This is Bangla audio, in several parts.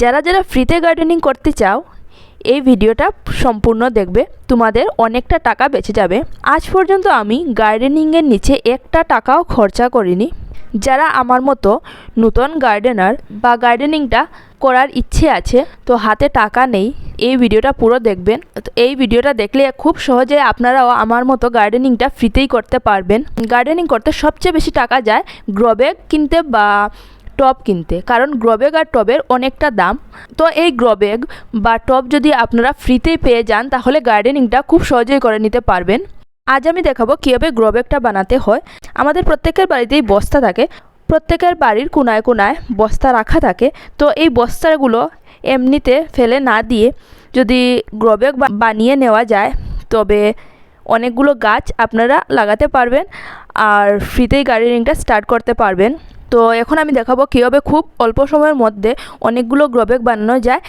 যারা যারা ফ্রিতে গার্ডেনিং করতে চাও, এই ভিডিওটা সম্পূর্ণ দেখবে। তোমাদের অনেকটা টাকা বেঁচে যাবে। আজ পর্যন্ত আমি গার্ডেনিংয়ের নিচে একটা টাকাও খরচা করিনি। যারা আমার মতো নতুন গার্ডেনার বা গার্ডেনিংটা করার ইচ্ছে আছে, তো হাতে টাকা নেই, এই ভিডিওটা পুরো দেখবেন। তো এই ভিডিওটা দেখলে খুব সহজে আপনারাও আমার মতো গার্ডেনিংটা ফ্রিতেই করতে পারবেন। গার্ডেনিং করতে সবচেয়ে বেশি টাকা যায় গ্রোব্যাগ কিনতে বা টব কিনতে, কারণ গ্রোব্যাগ আর টবের অনেকটা দাম। তো এই গ্রোব্যাগ বা টব যদি আপনারা ফ্রিতেই পেয়ে যান, তাহলে গার্ডেনিংটা খুব সহজেই করে নিতে পারবেন। আজ আমি দেখাবো কীভাবে গ্রোব্যাগটা বানাতে হয়। আমাদের প্রত্যেকের বাড়িতেই বস্তা থাকে। প্রত্যেকের বাড়ির কোনায় কোনায় বস্তা রাখা থাকে। তো এই বস্তাগুলো এমনিতে ফেলে না দিয়ে যদি গ্রোব্যাগ বানিয়ে নেওয়া যায়, তবে অনেকগুলো গাছ আপনারা লাগাতে পারবেন। আর ফ্রিতেই গার্ডেনিংটা স্টার্ট করতে পারবেন। তো এখন আমি দেখাবো কীভাবে খুব অল্প সময়ের মধ্যে অনেকগুলো গ্রোব্যাগ বানানো যায়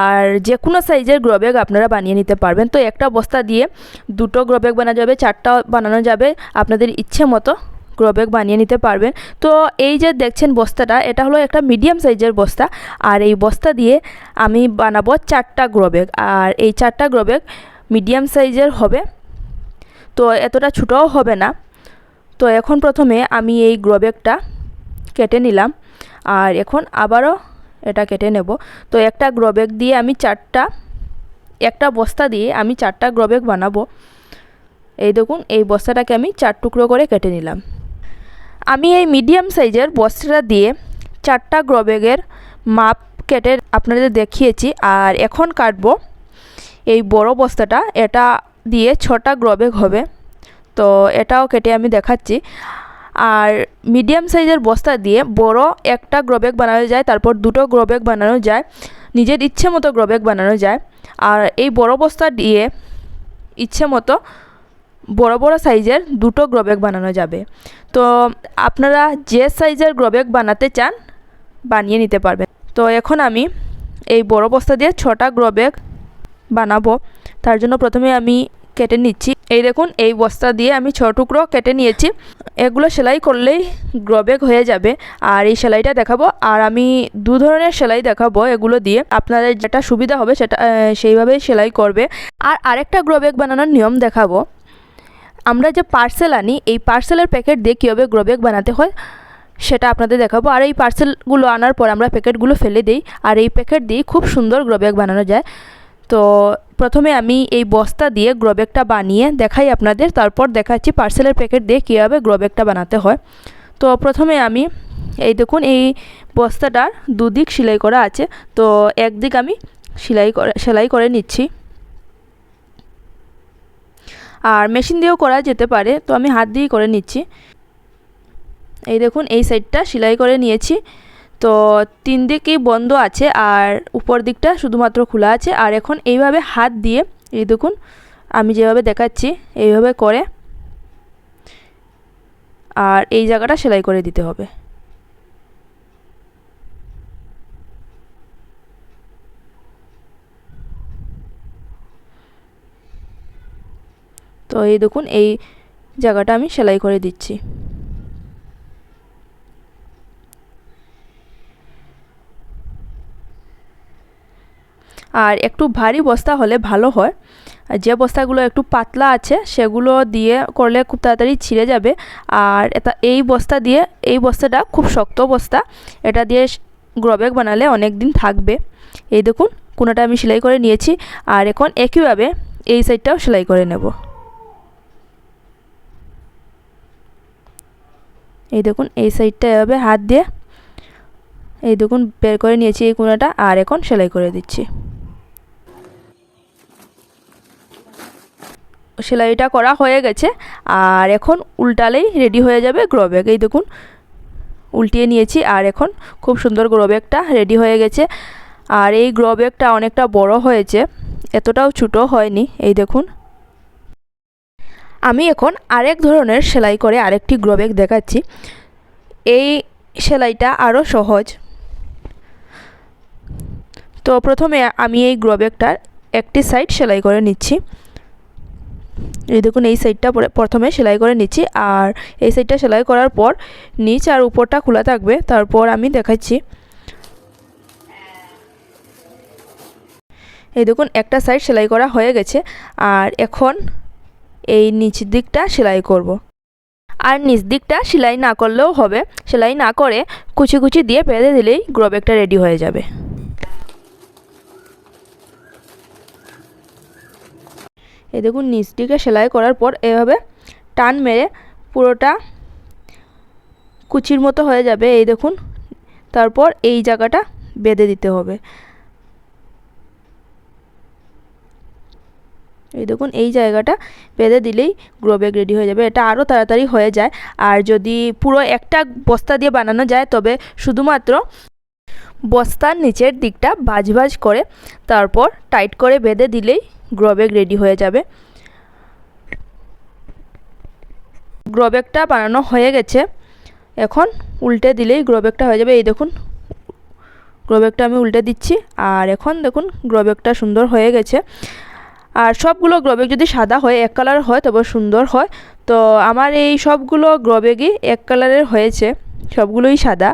আর যে কোনো সাইজের গ্রোব্যাগ আপনারা বানিয়ে নিতে পারবেন। তো একটা বস্তা দিয়ে দুটো গ্রোব্যাগ বানানো যাবে, চারটা বানানো যাবে, আপনাদের ইচ্ছে মতো গ্রোব্যাগ বানিয়ে নিতে পারবেন। তো এই যে দেখছেন বস্তাটা, এটা হলো একটা মিডিয়াম সাইজের বস্তা আর এই বস্তা দিয়ে আমি বানাবো চারটা গ্রোব্যাগ আর এই চারটা গ্রোব্যাগ মিডিয়াম সাইজের হবে। তো এতটা ছোটোও হবে না। তো এখন প্রথমে আমি এই গ্রোব্যাগটা কেটে নিলাম। আর এখন আবারও এটা কেটে নেব। তো একটা গ্রোব্যাগ দিয়ে আমি চারটা, একটা বস্তা দিয়ে আমি চারটা গ্রোব্যাগ বানাবো। এই দেখুন, এই বস্তাটাকে আমি চার টুকরো করে কেটে নিলাম। আমি এই মিডিয়াম সাইজের বস্তাটা দিয়ে চারটা গ্রোব্যাগের মাপ কেটে আপনাদের দেখিয়েছি। আর এখন কাটবো এই বড় বস্তাটা। এটা দিয়ে ছটা গ্রোব্যাগ হবে। তো এটাও কেটে আমি দেখাচ্ছি। আর মিডিয়াম সাইজের বস্তা দিয়ে বড় একটা গ্রোব্যাগ বানানো যায়, তারপর দুটো গ্রোব্যাগ বানানো যায়, নিজের ইচ্ছে মতো গ্রোব্যাগ বানানো যায়। আর এই বড় বস্তা দিয়ে ইচ্ছে মতো বড় বড় সাইজের দুটো গ্রোব্যাগ বানানো যাবে। তো আপনারা যে সাইজের গ্রোব্যাগ বানাতে চান, বানিয়ে নিতে পারবেন। তো এখন আমি এই বড় বস্তা দিয়ে ছটা গ্রোব্যাগ বানাবো। তার জন্য প্রথমে আমি কেটে নিচ্ছি। এই দেখুন, এই বস্তা দিয়ে আমি ছ টুকরো কেটে নিয়েছি। এগুলো সেলাই করলেই গ্রোব্যাগ হয়ে যাবে। আর এই সেলাইটা দেখাবো। আর আমি দু ধরনের সেলাই দেখাবো এগুলো দিয়ে। আপনাদের যেটা সুবিধা হবে সেটা সেইভাবেই সেলাই করবে। আর আরেকটা গ্রোব্যাগ বানানোর নিয়ম দেখাবো। আমরা যে পার্সেল আনি, এই পার্সেলের প্যাকেট দিয়ে কীভাবে গ্রোব্যাগ বানাতে হয় সেটা আপনাদের দেখাবো। আর এই পার্সেলগুলো আনার পর আমরা প্যাকেটগুলো ফেলে দিই। আর এই প্যাকেট দিয়ে খুব সুন্দর গ্রোব্যাগ বানানো যায়। তো প্রথমে আমি এই বস্তা দিয়ে গ্রোব্যাগটা বানিয়ে দেখাই আপনাদের, তারপর দেখাচ্ছি পার্সেলের প্যাকেট দিয়ে কীভাবে গ্রোব্যাগটা বানাতে হয়। তো প্রথমে আমি, এই দেখুন, এই বস্তাটার দুদিক সেলাই করা আছে, তো একদিক আমি সেলাই করে সেলাই করে নিচ্ছি। আর মেশিন দিয়েও করা যেতে পারে, তো আমি হাত দিয়েই করে নিচ্ছি। এই দেখুন, এই সাইডটা সেলাই করে নিয়েছি। তো তিন দিকেই বন্ধ আছে আর উপর দিকটা শুধুমাত্র খোলা আছে। আর এখন এইভাবে হাত দিয়ে, এই দেখুন, আমি যেভাবে দেখাচ্ছি, এইভাবে করে আর এই জায়গাটা সেলাই করে দিতে হবে। তো এই দেখুন, এই জায়গাটা আমি সেলাই করে দিচ্ছি। আর একটু ভারী বস্তা হলে ভালো হয়। যে বস্তাগুলো একটু পাতলা আছে, সেগুলো দিয়ে করলে খুব তাড়াতাড়ি ছিঁড়ে যাবে। আর এটা, এই বস্তা দিয়ে, এই বস্তাটা খুব শক্ত বস্তা। এটা দিয়ে গ্রোব্যাগ বানালে অনেক দিন থাকবে। এই দেখুন, কোনোটা আমি সেলাই করে নিয়েছি। আর এখন একইভাবে এই সাইডটাও সেলাই করে নেব। এই দেখুন, এই সাইডটা এভাবে হাত দিয়ে, এই দেখুন, বের করে নিয়েছি এই কোনাটা। আর এখন সেলাই করে দিচ্ছি। সেলাইটা করা হয়ে গেছে। আর এখন উল্টালেই রেডি হয়ে যাবে গ্রোব্যাগ এই দেখুন, উল্টিয়ে নিয়েছি আর এখন খুব সুন্দর গ্রোব্যাগটা রেডি হয়ে গেছে। আর এই গ্রোব্যাগটা অনেকটা বড় হয়েছে, এতটাও ছোটো হয়নি। এই দেখুন, আমি এখন আরেক ধরনের সেলাই করে আরেকটি গ্রোব্যাগ দেখাচ্ছি। এই সেলাইটা আরও সহজ। তো প্রথমে আমি এই গ্রোব্যাগটার একটি সাইড সেলাই করে নিচ্ছি। এই দেখুন, এই সাইডটা প্রথমে সেলাই করে নিচ্ছি। আর এই সাইডটা সেলাই করার পর নিচ আর উপরটা খোলা থাকবে। তারপর আমি দেখাচ্ছি। এই দেখুন, একটা সাইড সেলাই করা হয়ে গেছে। আর এখন এই নিচ দিকটা সেলাই করব। আর নিচ দিকটা সেলাই না করলেও হবে। সেলাই না করে কুচি কুচি দিয়ে বেঁধে দিলেই গ্রো ব্যাগটা রেডি হয়ে যাবে। এই দেখুন নিচ দিকে সেলাই করার পর এভাবে টান মেরে পুরোটা কুচির মতো হয়ে যাবে, এই দেখুন। তারপর এই জায়গাটা বেঁধে দিতে হবে। এই দেখুন, এই জায়গাটা বেঁধে দিলেই গ্রো ব্যাগ রেডি হয়ে যাবে। এটা আরও তাড়াতাড়ি হয়ে যায়। আর যদি পুরো একটা বস্তা দিয়ে বানানো যায়, তবে শুধুমাত্র বস্তার নিচের দিকটা ভাজ ভাজ করে তারপর টাইট করে বেঁধে দিলেই গ্রো ব্যাগ রেডি হয়ে যাবে। গ্রো ব্যাগটা বানানো হয়ে গেছে। এখন উল্টে দিলেই গ্রো ব্যাগটা হয়ে যাবে। এই দেখুন গ্রো ব্যাগটা আমি উল্টে দিচ্ছি। আর এখন দেখুন গ্রো ব্যাগটা সুন্দর হয়ে গেছে। আর সবগুলো গ্রোব্যাগ যদি সাদা হয়, এক কালার হয়, তবে সুন্দর হয়। তো আমার এই সবগুলো গ্রোব্যাগই এক কালারের হয়েছে। সবগুলোই সাদা।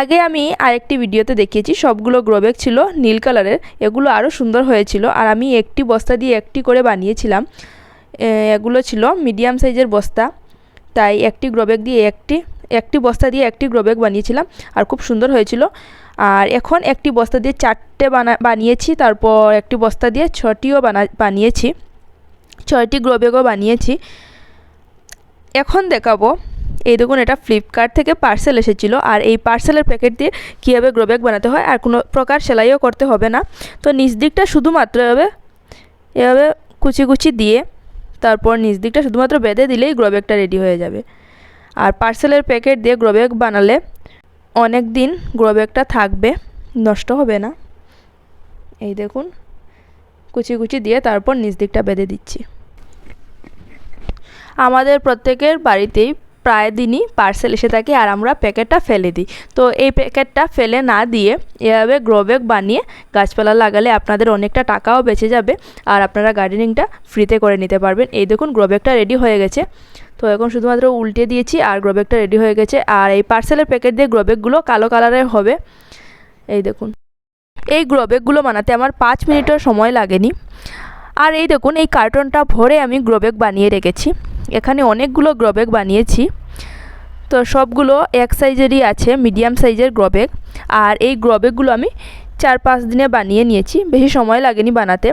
আগে আমি আরেকটি ভিডিওতে দেখিয়েছি, সবগুলো গ্রোব্যাগ ছিল নীল কালারের, এগুলো আরও সুন্দর হয়েছিল। আর আমি একটি বস্তা দিয়ে একটি করে বানিয়েছিলাম এগুলো ছিল মিডিয়াম সাইজের বস্তা। তাই একটি গ্রোব্যাগ দিয়ে একটি একটি বস্তা দিয়ে একটি গ্রোব্যাগ বানিয়েছিলাম, আর খুব সুন্দর হয়েছিল। আর এখন একটি বস্তা দিয়ে চারটে বানা, বানিয়েছি, তারপর একটি বস্তা দিয়ে ছটিও বানা, বানিয়েছি। ছয়টি গ্রোব্যাগও বানিয়েছি। এখন দেখাবো এই দেখুন, এটা ফ্লিপকার্ট থেকে পার্সেল এসেছিল। আর এই পার্সেলের প্যাকেট দিয়ে কীভাবে গ্রোব্যাগ বানাতে হয় আর কোনো প্রকার সেলাইও করতে হবে না। তো নিচ দিকটা শুধুমাত্র এভাবে এভাবে কুচি কুচি দিয়ে তারপর নিচ দিকটা শুধুমাত্র বেঁধে দিলেই গ্রোব্যাগটা রেডি হয়ে যাবে। আর পার্সেলের প্যাকেট দিয়ে গ্রোব্যাগ বানালে অনেক দিন গ্রোব্যাগটা থাকবে, নষ্ট হবে না। এই দেখুন, কুচি কুচি দিয়ে তারপর নিচ দিকটা বেঁধে দিচ্ছি। আমাদের প্রত্যেকের বাড়িতেই প্রায় দিনই পার্সেল এসে থাকে আর আমরা প্যাকেটটা ফেলে দিই। তো এই প্যাকেটটা ফেলে না দিয়ে এভাবে গ্রোব্যাগ বানিয়ে গাছপালা লাগালে আপনাদের অনেকটা টাকাও বেঁচে যাবে আর আপনারা গার্ডেনিংটা ফ্রিতে করে নিতে পারবেন। এই দেখুন গ্রোব্যাগটা রেডি হয়ে গেছে। তো এখন শুধুমাত্র উল্টে দিয়েছি আর গ্রোব্যাগটা রেডি হয়ে গেছে। আর এই পার্সেলের প্যাকেট দিয়ে গ্রোব্যাগগুলো কালো কালারের হবে। এই দেখুন। এই গ্রোব্যাগগুলো বানাতে আমার পাঁচ মিনিটের সময় লাগেনি। আর এই দেখুন, এই কার্টনটা ভরে আমি গ্রোব্যাগ বানিয়ে রেখেছি। এখানে অনেকগুলো গ্রোব্যাগ বানিয়েছি। তো সবগুলো এক সাইজেরই আছে, মিডিয়াম সাইজের গ্রোব্যাগ আর এই গ্রোব্যাগগুলো আমি চার পাঁচ দিনে বানিয়ে নিয়েছি, বেশি সময় লাগেনি বানাতে।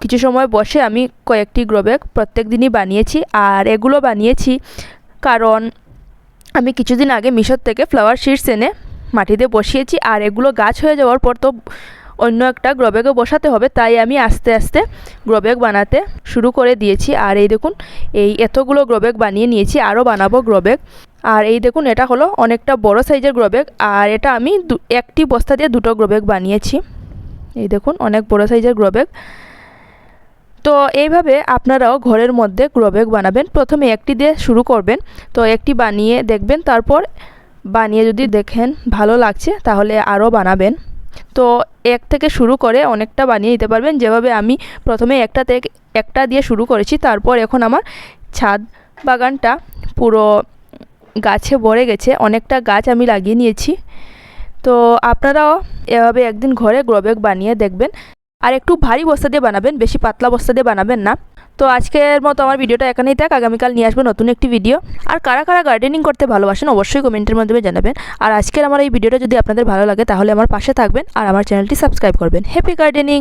কিছু সময় বসে আমি কয়েকটি গ্রোব্যাগ প্রত্যেক দিনই বানিয়েছি। আর এগুলো বানিয়েছি কারণ আমি কিছুদিন আগে মিশর থেকে ফ্লাওয়ার শিটস এনে মাটিতে বসিয়েছি। আর এগুলো গাছ হয়ে যাওয়ার পর তো অন্য একটা গ্রোব্যাগে বসাতে হবে, তাই আমি আস্তে আস্তে গ্রোব্যাগ বানাতে শুরু করে দিয়েছি। আর এই দেখুন, এই এতগুলো গ্রোব্যাগ বানিয়ে নিয়েছি আরও বানাবো গ্রোব্যাগ আর এই দেখুন, এটা হলো অনেকটা বড় সাইজের গ্রোব্যাগ আর এটা আমি একটি বস্তা দিয়ে দুটো গ্রোব্যাগ বানিয়েছি। এই দেখুন, অনেক বড় সাইজের গ্রোব্যাগ তো এইভাবে আপনারাও ঘরের মধ্যে গ্রোব্যাগ বানাবেন। প্রথমে একটি দিয়ে শুরু করবেন। তো একটি বানিয়ে দেখবেন, তারপর বানিয়ে যদি দেখেন ভালো লাগছে, তাহলে আরও বানাবেন। তো এক থেকে শুরু করে অনেকটা বানিয়ে দিতে পারবেন। যেভাবে আমি প্রথমে একটা থেকে একটা দিয়ে শুরু করেছি, তারপর এখন আমার ছাদ বাগানটা পুরো গাছে ভরে গেছে। অনেকটা গাছ আমি লাগিয়ে নিয়েছি। তো আপনারাও এভাবে একদিন ঘরে গ্রোব্যাগ বানিয়ে দেখবেন। আর একটু ভারী বস্তা দিয়ে বানাবেন, বেশি পাতলা বস্তা দিয়ে বানাবেন না। তো আজকের মতো আমার ভিডিওটা এখানেই থাক। আগামীকাল নিয়ে আসব নতুন একটি ভিডিও আর কারা কারা গার্ডেনিং করতে ভালোবাসেন অবশ্যই কমেন্টের মাধ্যমে জানাবেন। আর আজকের আমার এই ভিডিওটা যদি আপনাদের ভালো লাগে তাহলে আমার পাশে থাকবেন। আর আমার চ্যানেলটি সাবস্ক্রাইব করবেন। Happy gardening